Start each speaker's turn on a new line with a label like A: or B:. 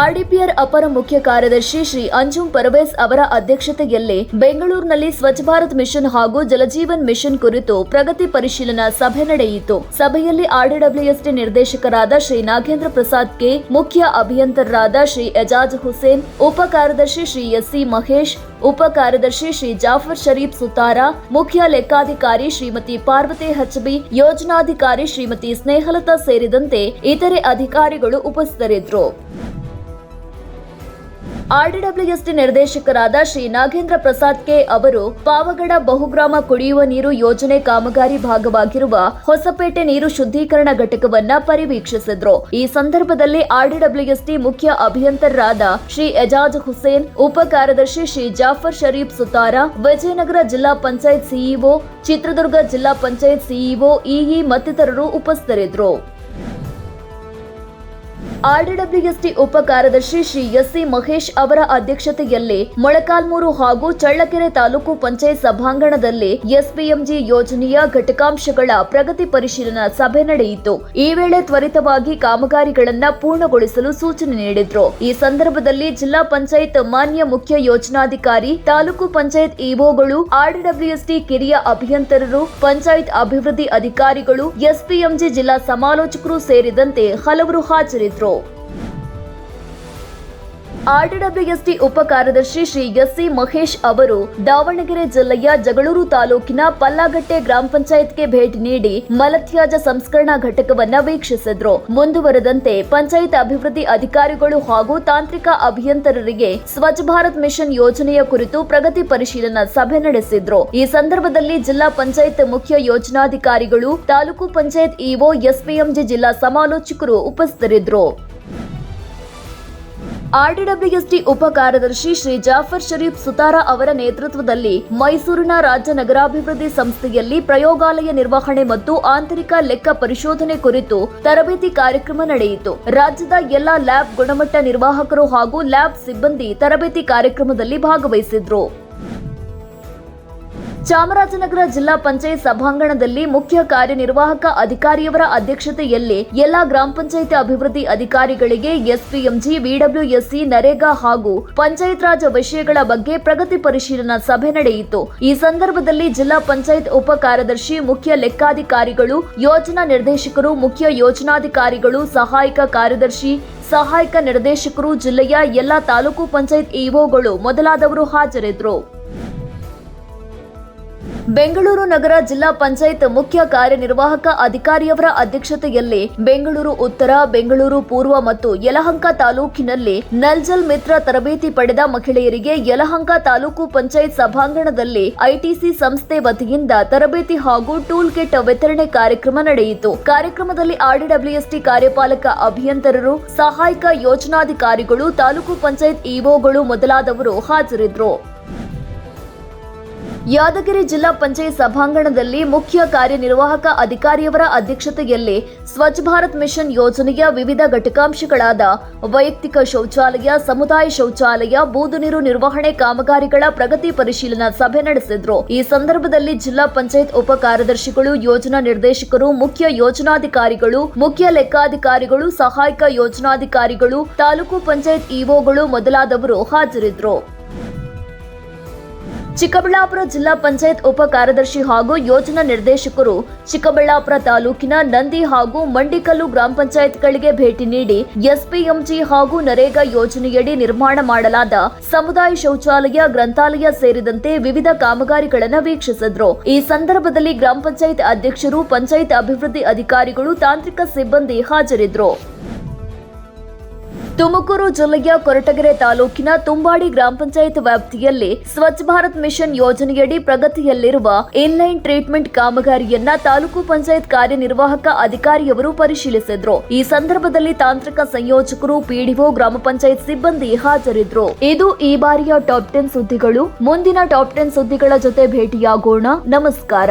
A: RDPR ಅಪರ ಮುಖ್ಯ ಕಾರ್ಯದರ್ಶಿ ಶ್ರೀ ಅಂಜುಂ ಪರ್ವೇಸ್ ಅವರ ಅಧ್ಯಕ್ಷತೆಯಲ್ಲಿ ಬೆಂಗಳೂರಿನಲ್ಲಿ ಸ್ವಚ್ಛ ಭಾರತ್ ಮಿಷನ್ ಹಾಗೂ ಜಲಜೀವನ್ ಮಿಷನ್ ಕುರಿತು ಪ್ರಗತಿ ಪರಿಶೀಲನಾ ಸಭೆ ನಡೆಯಿತು. ಸಭೆಯಲ್ಲಿ ಆರ್ಡಿಡಬ್ಲ್ಯೂಎಸ್ಟಿ ನಿರ್ದೇಶಕರಾದ ಶ್ರೀ ನಾಗೇಂದ್ರ ಪ್ರಸಾದ್ ಕೆ, ಮುಖ್ಯ ಅಭಿಯಂತರರಾದ ಶ್ರೀ ಎಜಾಜ್ ಹುಸೇನ್, ಉಪ ಕಾರ್ಯದರ್ಶಿ ಶ್ರೀ ಎಸ್ಸಿ ಮಹೇಶ್, ಉಪ ಕಾರ್ಯದರ್ಶಿ ಶ್ರೀ ಜಾಫರ್ ಶರೀಫ್ ಸುತಾರ, ಮುಖ್ಯ ಲೆಕ್ಕಾಧಿಕಾರಿ ಶ್ರೀಮತಿ ಪಾರ್ವತಿ ಹಚ್ಬಿ ಯೋಜನಾಧಿಕಾರಿ ಶ್ರೀಮತಿ ಸ್ನೇಹಲತಾ ಸೇರಿದಂತೆ ಇತರೆ ಅಧಿಕಾರಿಗಳು ಉಪಸ್ಥಿತರಿದ್ದರು. ಆರ್ಡಿಡಬ್ಲ್ಯೂಎಸ್ಟಿ ನಿರ್ದೇಶಕರಾದ ಶ್ರೀ ನಾಗೇಂದ್ರ ಪ್ರಸಾದ್ ಕೆ ಅವರು ಪಾವಗಡ ಬಹುಗ್ರಾಮ ಕುಡಿಯುವ ನೀರು ಯೋಜನೆ ಕಾಮಗಾರಿ ಭಾಗವಾಗಿರುವ ಹೊಸಪೇಟೆ ನೀರು ಶುದ್ಧೀಕರಣ ಘಟಕವನ್ನ ಪರಿವೀಕ್ಷಿಸಿದ್ರು. ಈ ಸಂದರ್ಭದಲ್ಲಿ ಆರ್ಡಿಡಬ್ಲ್ಯೂಎಸ್ಡಿ ಮುಖ್ಯ ಅಭಿಯಂತರರಾದ ಶ್ರೀ ಎಜಾಜ್ ಹುಸೇನ್, ಉಪ ಕಾರ್ಯದರ್ಶಿ ಶ್ರೀ ಜಾಫರ್ ಶರೀಫ್ ಸುತಾರ, ವಿಜಯನಗರ ಜಿಲ್ಲಾ ಪಂಚಾಯತ್ ಸಿಇಒ ಚಿತ್ರದುರ್ಗ ಜಿಲ್ಲಾ ಪಂಚಾಯತ್ ಸಿಇಒ ಇಇ ಮತ್ತಿತರರು ಉಪಸ್ಥಿತರಿದ್ದರು. ಆರ್ಡಿಡಬ್ಲ್ಯೂಎಸ್ಟಿ ಉಪ ಕಾರ್ಯದರ್ಶಿ ಶ್ರೀ ಎಸ್ಸಿ ಮಹೇಶ್ ಅವರ ಅಧ್ಯಕ್ಷತೆಯಲ್ಲಿ ಮೊಳಕಾಲ್ಮೂರು ಹಾಗೂ ಚಳ್ಳಕೆರೆ ತಾಲೂಕು ಪಂಚಾಯತ್ ಸಭಾಂಗಣದಲ್ಲಿ ಎಸ್ಪಿಎಂಜಿ ಯೋಜನೆಯ ಘಟಕಾಂಶಗಳ ಪ್ರಗತಿ ಪರಿಶೀಲನಾ ಸಭೆ ನಡೆಯಿತು. ಈ ವೇಳೆ ತ್ವರಿತವಾಗಿ ಕಾಮಗಾರಿಗಳನ್ನು ಪೂರ್ಣಗೊಳಿಸಲು ಸೂಚನೆ ನೀಡಿದ್ರು. ಈ ಸಂದರ್ಭದಲ್ಲಿ ಜಿಲ್ಲಾ ಪಂಚಾಯತ್ ಮಾನ್ಯ ಮುಖ್ಯ ಯೋಜನಾಧಿಕಾರಿ, ತಾಲೂಕು ಪಂಚಾಯತ್ ಇಒಗಳು ಆರ್ಡಿಡಬ್ಲ್ಯೂಎಸ್ಟಿ ಕಿರಿಯ ಅಭಿಯಂತರರು, ಪಂಚಾಯತ್ ಅಭಿವೃದ್ಧಿ ಅಧಿಕಾರಿಗಳು, ಎಸ್ಪಿಎಂಜಿ ಜಿಲ್ಲಾ ಸಮಾಲೋಚಕರು ಸೇರಿದಂತೆ ಹಲವರು ಹಾಜರಿದ್ದರು. throw. ಆರ್ಡಿಡಬ್ಲ್ಯೂಎಸ್ಟಿ ಉಪ ಕಾರ್ಯದರ್ಶಿ ಶ್ರೀ ಎಸ್ಸಿ ಮಹೇಶ್ ಅವರು ದಾವಣಗೆರೆ ಜಿಲ್ಲೆಯ ಜಗಳೂರು ತಾಲೂಕಿನ ಪಲ್ಲಾಗಟ್ಟೆ ಗ್ರಾಮ ಪಂಚಾಯತ್ಗೆ ಭೇಟಿ ನೀಡಿ ಮಲತ್ಯಾಜ ಸಂಸ್ಕರಣಾ ಘಟಕವನ್ನು ವೀಕ್ಷಿಸಿದ್ರು. ಮುಂದುವರೆದಂತೆ ಪಂಚಾಯತ್ ಅಭಿವೃದ್ಧಿ ಅಧಿಕಾರಿಗಳು ಹಾಗೂ ತಾಂತ್ರಿಕ ಅಭಿಯಂತರರಿಗೆ ಸ್ವಚ್ಛ ಭಾರತ್ ಮಿಷನ್ ಯೋಜನೆಯ ಕುರಿತು ಪ್ರಗತಿ ಪರಿಶೀಲನಾ ಸಭೆ ನಡೆಸಿದ್ರು. ಈ ಸಂದರ್ಭದಲ್ಲಿ ಜಿಲ್ಲಾ ಪಂಚಾಯತ್ ಮುಖ್ಯ ಯೋಜನಾಧಿಕಾರಿಗಳು, ತಾಲೂಕು ಪಂಚಾಯತ್ ಇಒ ಎಸ್ಪಿಎಂಜಿ ಜಿಲ್ಲಾ ಸಮಾಲೋಚಕರು ಉಪಸ್ಥಿತರಿದ್ದರು ಆರ್ಡಿಡಬ್ಲ್ಯೂಎಸ್ಟಿ ಉಪ ಕಾರ್ಯದರ್ಶಿ ಶ್ರೀ ಜಾಫರ್ ಶರೀಫ್ ಸುತಾರ ಅವರ ನೇತೃತ್ವದಲ್ಲಿ ಮೈಸೂರಿನ ರಾಜ್ಯ ನಗರಾಭಿವೃದ್ಧಿ ಸಂಸ್ಥೆಯಲ್ಲಿ ಪ್ರಯೋಗಾಲಯ ನಿರ್ವಹಣೆ ಮತ್ತು ಆಂತರಿಕ ಲೆಕ್ಕ ಪರಿಶೋಧನೆ ಕುರಿತು ತರಬೇತಿ ಕಾರ್ಯಕ್ರಮ ನಡೆಯಿತು. ರಾಜ್ಯದ ಎಲ್ಲಾ ಲ್ಯಾಬ್ ಗುಣಮಟ್ಟ ನಿರ್ವಾಹಕರು ಹಾಗೂ ಲ್ಯಾಬ್ ಸಿಬ್ಬಂದಿ ತರಬೇತಿ ಕಾರ್ಯಕ್ರಮದಲ್ಲಿ ಭಾಗವಹಿಸಿದ್ರು. ಚಾಮರಾಜನಗರ ಜಿಲ್ಲಾ ಪಂಚಾಯತ್ ಸಭಾಂಗಣದಲ್ಲಿ ಮುಖ್ಯ ಕಾರ್ಯನಿರ್ವಾಹಕ ಅಧಿಕಾರಿಯವರ ಅಧ್ಯಕ್ಷತೆಯಲ್ಲಿ ಎಲ್ಲಾ ಗ್ರಾಮ ಪಂಚಾಯತ್ ಅಭಿವೃದ್ಧಿ ಅಧಿಕಾರಿಗಳಿಗೆ ಎಸ್ಪಿಎಂಜಿ ಬಿಡಬ್ಲ್ಯೂಎಸ್ಸಿ ನರೇಗಾ ಹಾಗೂ ಪಂಚಾಯತ್ ರಾಜ್ ವಿಷಯಗಳ ಬಗ್ಗೆ ಪ್ರಗತಿ ಪರಿಶೀಲನಾ ಸಭೆ ನಡೆಯಿತು. ಈ ಸಂದರ್ಭದಲ್ಲಿ ಜಿಲ್ಲಾ ಪಂಚಾಯತ್ ಉಪ ಕಾರ್ಯದರ್ಶಿ, ಮುಖ್ಯ ಲೆಕ್ಕಾಧಿಕಾರಿಗಳು, ಯೋಜನಾ ನಿರ್ದೇಶಕರು, ಮುಖ್ಯ ಯೋಜನಾಧಿಕಾರಿಗಳು, ಸಹಾಯಕ ಕಾರ್ಯದರ್ಶಿ, ಸಹಾಯಕ ನಿರ್ದೇಶಕರು, ಜಿಲ್ಲೆಯ ಎಲ್ಲಾ ತಾಲೂಕು ಪಂಚಾಯತ್ ಇಒಗಳು ಮೊದಲಾದವರು ಹಾಜರಿದ್ದರು. ಬೆಂಗಳೂರು ನಗರ ಜಿಲ್ಲಾ ಪಂಚಾಯತ್ ಮುಖ್ಯ ಕಾರ್ಯನಿರ್ವಾಹಕ ಅಧಿಕಾರಿಯವರ ಅಧ್ಯಕ್ಷತೆಯಲ್ಲಿ ಬೆಂಗಳೂರು ಉತ್ತರ, ಬೆಂಗಳೂರು ಪೂರ್ವ ಮತ್ತು ಯಲಹಂಕ ತಾಲೂಕಿನಲ್ಲಿ ನಲ್ಜಲ್ ಮಿತ್ರ ತರಬೇತಿ ಪಡೆದ ಮಹಿಳೆಯರಿಗೆ ಯಲಹಂಕ ತಾಲೂಕು ಪಂಚಾಯತ್ ಸಭಾಂಗಣದಲ್ಲಿ ಐಟಿಸಿ ಸಂಸ್ಥೆ ವತಿಯಿಂದ ತರಬೇತಿ ಹಾಗೂ ಟೂಲ್ ಕಿಟ್ ವಿತರಣೆ ಕಾರ್ಯಕ್ರಮ ನಡೆಯಿತು. ಕಾರ್ಯಕ್ರಮದಲ್ಲಿ ಆರ್ಡಿಡಬ್ಲ್ಯೂಎಸ್ಟಿ ಕಾರ್ಯಪಾಲಕ ಅಭಿಯಂತರರು, ಸಹಾಯಕ ಯೋಜನಾಧಿಕಾರಿಗಳು, ತಾಲೂಕು ಪಂಚಾಯತ್ ಇಒಗಳು ಮೊದಲಾದವರು ಹಾಜರಿದ್ದರು. ಯಾದಗಿರಿ ಜಿಲ್ಲಾ ಪಂಚಾಯತ್ ಸಭಾಂಗಣದಲ್ಲಿ ಮುಖ್ಯ ಕಾರ್ಯನಿರ್ವಾಹಕ ಅಧಿಕಾರಿಯವರ ಅಧ್ಯಕ್ಷತೆಯಲ್ಲಿ ಸ್ವಚ್ಛ ಭಾರತ್ ಮಿಷನ್ ಯೋಜನೆಯ ವಿವಿಧ ಘಟಕಾಂಶಗಳಾದ ವೈಯಕ್ತಿಕ ಶೌಚಾಲಯ, ಸಮುದಾಯ ಶೌಚಾಲಯ, ಬೂದು ನೀರು ನಿರ್ವಹಣೆ ಕಾಮಗಾರಿಗಳ ಪ್ರಗತಿ ಪರಿಶೀಲನಾ ಸಭೆ ನಡೆಸಿದ್ರು. ಈ ಸಂದರ್ಭದಲ್ಲಿ ಜಿಲ್ಲಾ ಪಂಚಾಯತ್ ಉಪ ಕಾರ್ಯದರ್ಶಿಗಳು, ಯೋಜನಾ ನಿರ್ದೇಶಕರು, ಮುಖ್ಯ ಯೋಜನಾಧಿಕಾರಿಗಳು, ಮುಖ್ಯ ಲೆಕ್ಕಾಧಿಕಾರಿಗಳು, ಸಹಾಯಕ ಯೋಜನಾಧಿಕಾರಿಗಳು, ತಾಲೂಕು ಪಂಚಾಯತ್ ಇಒಗಳು ಮೊದಲಾದವರು ಹಾಜರಿದ್ದರು ಚಿಕ್ಕಬಳ್ಳಾಪುರ ಜಿಲ್ಲಾ ಪಂಚಾಯತ್ ಉಪ ಕಾರ್ಯದರ್ಶಿ ಹಾಗೂ ಯೋಜನಾ ನಿರ್ದೇಶಕರು ಚಿಕ್ಕಬಳ್ಳಾಪುರ ತಾಲೂಕಿನ ನಂದಿ ಹಾಗೂ ಮಂಡಿಕಲ್ಲು ಗ್ರಾಮ ಪಂಚಾಯತ್ಗಳಿಗೆ ಭೇಟಿ ನೀಡಿ ಎಸ್ಪಿಎಂಜಿ ಹಾಗೂ ನರೇಗಾ ಯೋಜನೆಯಡಿ ನಿರ್ಮಾಣ ಮಾಡಲಾದ ಸಮುದಾಯ ಶೌಚಾಲಯ, ಗ್ರಂಥಾಲಯ ಸೇರಿದಂತೆ ವಿವಿಧ ಕಾಮಗಾರಿಗಳನ್ನು ವೀಕ್ಷಿಸಿದ್ರು. ಈ ಸಂದರ್ಭದಲ್ಲಿ ಗ್ರಾಮ ಪಂಚಾಯತ್ ಅಧ್ಯಕ್ಷರು, ಪಂಚಾಯತ್ ಅಭಿವೃದ್ಧಿ ಅಧಿಕಾರಿಗಳು, ತಾಂತ್ರಿಕ ಸಿಬ್ಬಂದಿ ಹಾಜರಿದ್ದರು ತುಮಕೂರು ಜಿಲ್ಲೆಯ ಕೊರಟಗೆರೆ ತಾಲೂಕಿನ ತುಂಬಾಡಿ ಗ್ರಾಮ ಪಂಚಾಯತ್ ವ್ಯಾಪ್ತಿಯಲ್ಲಿ ಸ್ವಚ್ಛ ಭಾರತ್ ಮಿಷನ್ ಯೋಜನೆಯಡಿ ಪ್ರಗತಿಯಲ್ಲಿರುವ ಇನ್ಲೈನ್ ಟ್ರೀಟ್ಮೆಂಟ್ ಕಾಮಗಾರಿಯನ್ನ ತಾಲೂಕು ಪಂಚಾಯತ್ ಕಾರ್ಯನಿರ್ವಾಹಕ ಅಧಿಕಾರಿಯವರು ಪರಿಶೀಲಿಸಿದ್ರು. ಈ ಸಂದರ್ಭದಲ್ಲಿ ತಾಂತ್ರಿಕ ಸಂಯೋಜಕರು, ಪಿಡಿಒ, ಗ್ರಾಮ ಪಂಚಾಯತ್ ಸಿಬ್ಬಂದಿ ಹಾಜರಿದ್ರು. ಇದು ಈ ಬಾರಿಯ ಟಾಪ್ ಟೆನ್ ಸುದ್ದಿಗಳು. ಮುಂದಿನ ಟಾಪ್ ಟೆನ್ ಸುದ್ದಿಗಳ ಜೊತೆ ಭೇಟಿಯಾಗೋಣ. ನಮಸ್ಕಾರ.